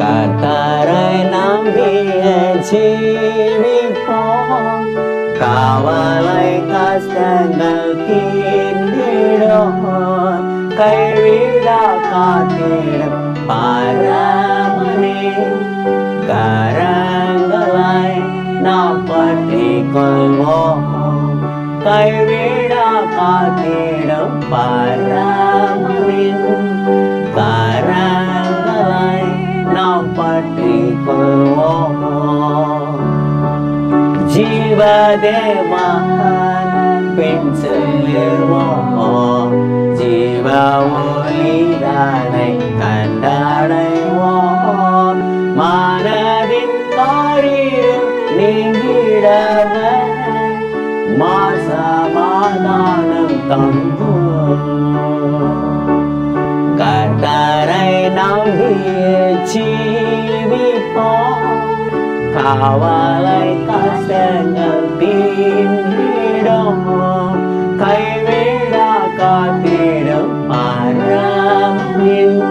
கர்த்தரை நம்பிய ஜீவிப்போம். காவலை கஷ்டங்கள் தீர்ந்திடும். கைவிடா காத்திடும் பரமனே கரங்களை நாம் பற்றி கொள்வோம் கைவிடா காத்திடும் பரமனின் பற்றி கொள்வோம் ஜீவதேவான் பின் செல்லுவோம்? ஜீவ ஒளிதானை கண்டடைவோம். மனதின் காரியம் நீங்கிடவன் மாசமாதானம் தங்கும் காவலை கஷ்டங்கள் தீண்டிடும்? கைவிடா காத்திடும் பரமின்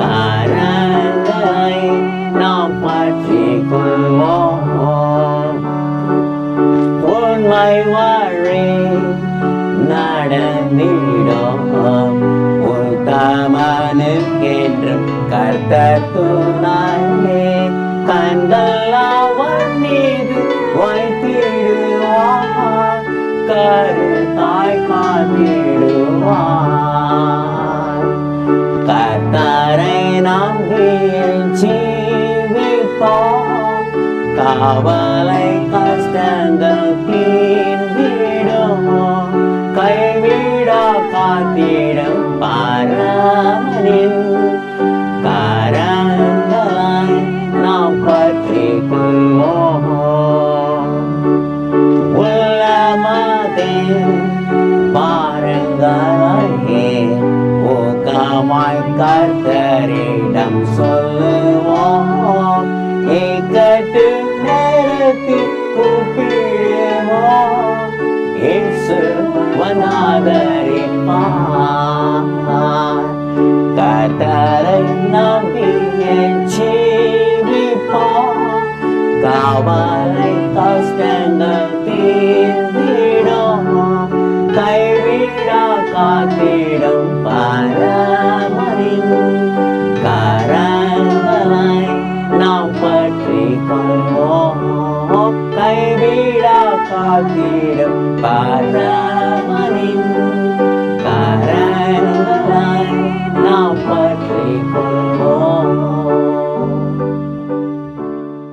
கரங்களை நாம் பற்றி கொள்வோம் உண்மை வழி நடந்திடும்? உத்தமனுக்கென்றும் கர்த்தர் துணை கண்டல் அவன் மீது வைத்திடுவான் கருத்தாய் காத்திடுவான் கத்தரை நம்பியில் ஜீவித்தோம் கவலை கஷ்டங்கள் தீ கர்த்தரிடம் சொல்லுவோம். இக்கட்டு நேரத்தில் கூப்பிடுவோம். இயேசு வனாதரிப்பார் கர்த்தரை நம்பியே ஜீவிப்பார். காவலை கஷ்டங்கள் தீர்ந்திடும். கை hirap para.